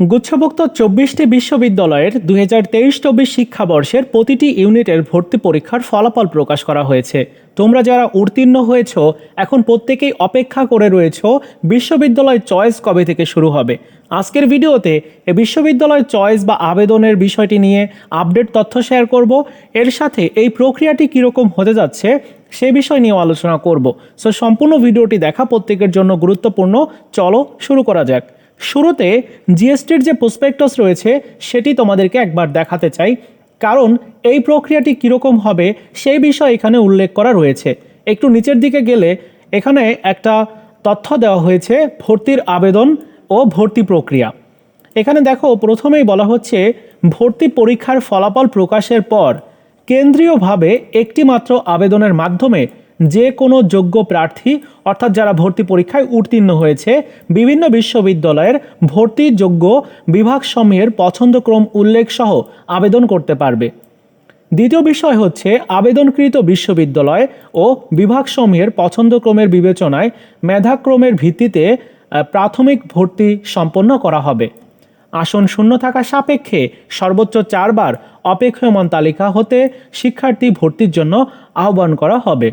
গুচ্ছভুক্ত চব্বিশটি বিশ্ববিদ্যালয়ের দু হাজার তেইশ চব্বিশ শিক্ষাবর্ষের প্রতিটি ইউনিটের ভর্তি পরীক্ষার ফলাফল প্রকাশ করা হয়েছে। তোমরা যারা উত্তীর্ণ হয়েছ, এখন প্রত্যেকেই অপেক্ষা করে রয়েছ বিশ্ববিদ্যালয় চয়েস কবে থেকে শুরু হবে। আজকের ভিডিওতে এ বিশ্ববিদ্যালয় চয়েস বা আবেদনের বিষয়টি নিয়ে আপডেট তথ্য শেয়ার করব। এর সাথে এই প্রক্রিয়াটি কীরকম হতে যাচ্ছে, সে বিষয় নিয়ে আলোচনা করব। সো সম্পূর্ণ ভিডিওটি দেখা প্রত্যেকের জন্য গুরুত্বপূর্ণ। চলো শুরু করা যাক। শুরুতে জিএসটির যে প্রসপেক্টাস রয়েছে, সেটি তোমাদেরকে একবার দেখাতে চাই। কারণ এই প্রক্রিয়াটি কীরকম হবে, সেই বিষয় এখানে উল্লেখ করা রয়েছে। একটু নিচের দিকে গেলে এখানে একটা তথ্য দেওয়া হয়েছে, ভর্তির আবেদন ও ভর্তি প্রক্রিয়া। এখানে দেখো, প্রথমেই বলা হচ্ছে, ভর্তি পরীক্ষার ফলাফল প্রকাশের পর কেন্দ্রীয়ভাবে একটি মাত্র আবেদনের মাধ্যমে যে কোনো যোগ্য প্রার্থী, অর্থাৎ যারা ভর্তি পরীক্ষায় উত্তীর্ণ হয়েছে, বিভিন্ন বিশ্ববিদ্যালয়ের ভর্তিযোগ্য বিভাগসমূহের পছন্দক্রম উল্লেখ সহ আবেদন করতে পারবে। দ্বিতীয় বিষয় হচ্ছে, আবেদনকৃত বিশ্ববিদ্যালয় ও বিভাগসমূহের পছন্দক্রমের বিবেচনায় মেধাক্রমের ভিত্তিতে প্রাথমিক ভর্তি সম্পন্ন করা হবে। আসন শূন্য থাকা সাপেক্ষে সর্বোচ্চ চারবার অপেক্ষমান তালিকা হতে শিক্ষার্থী ভর্তির জন্য আহ্বান করা হবে।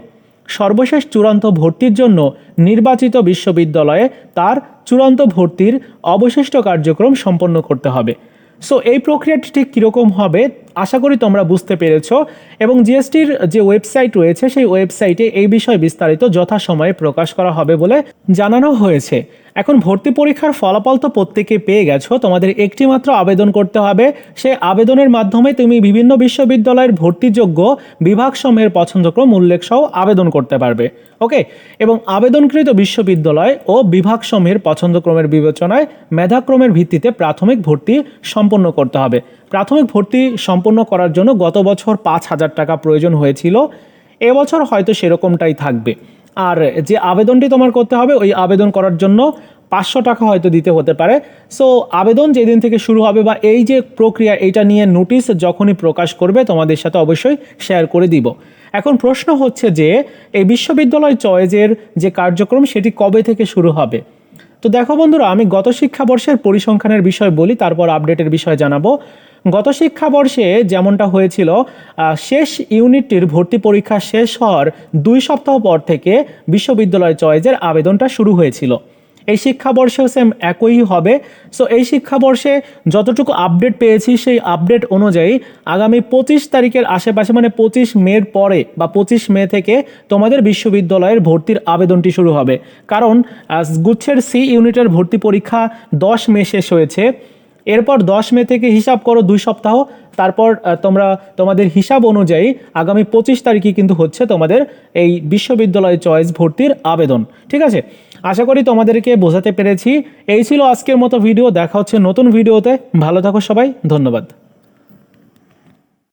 সর্বশেষ চূড়ান্ত ভর্তির জন্য নির্বাচিত বিশ্ববিদ্যালয়ে তার চূড়ান্ত ভর্তির অবশিষ্ট কার্যক্রম সম্পন্ন করতে হবে। সো এই প্রক্রিয়াটি ঠিক কীরকম হবে আশা করি তোমরা বুঝতে পেরেছ। এবং জিএসটির যে ওয়েবসাইট রয়েছে, সেই ওয়েবসাইটে এই বিষয়ে বিস্তারিত যথাসময়ে প্রকাশ করা হবে বলে জানানো হয়েছে। এখন ভর্তি পরীক্ষার ফলাফল তো প্রত্যেকে পেয়ে গেছো। তোমাদের একটি মাত্র আবেদন করতে হবে। সেই আবেদনের মাধ্যমে তুমি বিভিন্ন বিশ্ববিদ্যালয়ের ভর্তিযোগ্য বিভাগসমূহের পছন্দক্রম উল্লেখ সহ আবেদন করতে পারবে। ওকে? এবং আবেদনকৃত বিশ্ববিদ্যালয় ও বিভাগসমূহের পছন্দক্রমের বিবেচনায় মেধাক্রমের ভিত্তিতে প্রাথমিক ভর্তি সম্পন্ন করতে হবে। প্রাথমিক ভর্তি সম্পন্ন করার জন্য গত বছর পাঁচ হাজার টাকা প্রয়োজন হয়েছিল। এবছর হয়তো সেরকমটাই থাকবে। আর যে আবেদনটি তোমার করতে হবে, ওই আবেদন করার জন্য পাঁচশো টাকা হয়তো দিতে হতে পারে। সো আবেদন যেদিন থেকে শুরু হবে বা এই যে প্রক্রিয়া, এইটা নিয়ে নোটিশ যখনই প্রকাশ করবে, তোমাদের সাথে অবশ্যই শেয়ার করে দিব। এখন প্রশ্ন হচ্ছে যে, এই বিশ্ববিদ্যালয় চয়েজের যে কার্যক্রম, সেটি কবে থেকে শুরু হবে? তো দেখো বন্ধুরা, আমি গত শিক্ষাবর্ষের পরিসংখ্যানের বিষয় বলি, তারপর আপডেটের বিষয় জানাব। গত শিক্ষাবর্ষে যেমনটা হয়েছিল শেষ ইউনিটটির ভর্তি পরীক্ষা শেষ হওয়ার দুই সপ্তাহ পর থেকে বিশ্ববিদ্যালয় চয়েজের আবেদনটা শুরু হয়েছিল। এই শিক্ষাবর্ষেও সেম একই হবে। সো এই শিক্ষাবর্ষে যতটুকু আপডেট পেয়েছি, সেই আপডেট অনুযায়ী আগামী পঁচিশ তারিখের আশেপাশে মানে পঁচিশ মের পরে বা পঁচিশ মে থেকে তোমাদের বিশ্ববিদ্যালয়ের ভর্তির আবেদনটি শুরু হবে। কারণ গুচ্ছের সি ইউনিটের ভর্তি পরীক্ষা দশ মে শেষ হয়েছে। এরপর দশ মে থেকে হিসাব করো দুই সপ্তাহ, তারপর তোমরা, তোমাদের হিসাব অনুযায়ী আগামী পঁচিশ তারিখে কিন্তু হচ্ছে তোমাদের এই বিশ্ববিদ্যালয় চয়েস ভর্তির আবেদন, ঠিক আছে? আশা করি তোমাদেরকে বোঝাতে পেরেছি। এই ছিল আজকের মতো ভিডিও, দেখা হচ্ছে নতুন ভিডিওতে। ভালো থাকো সবাই, ধন্যবাদ।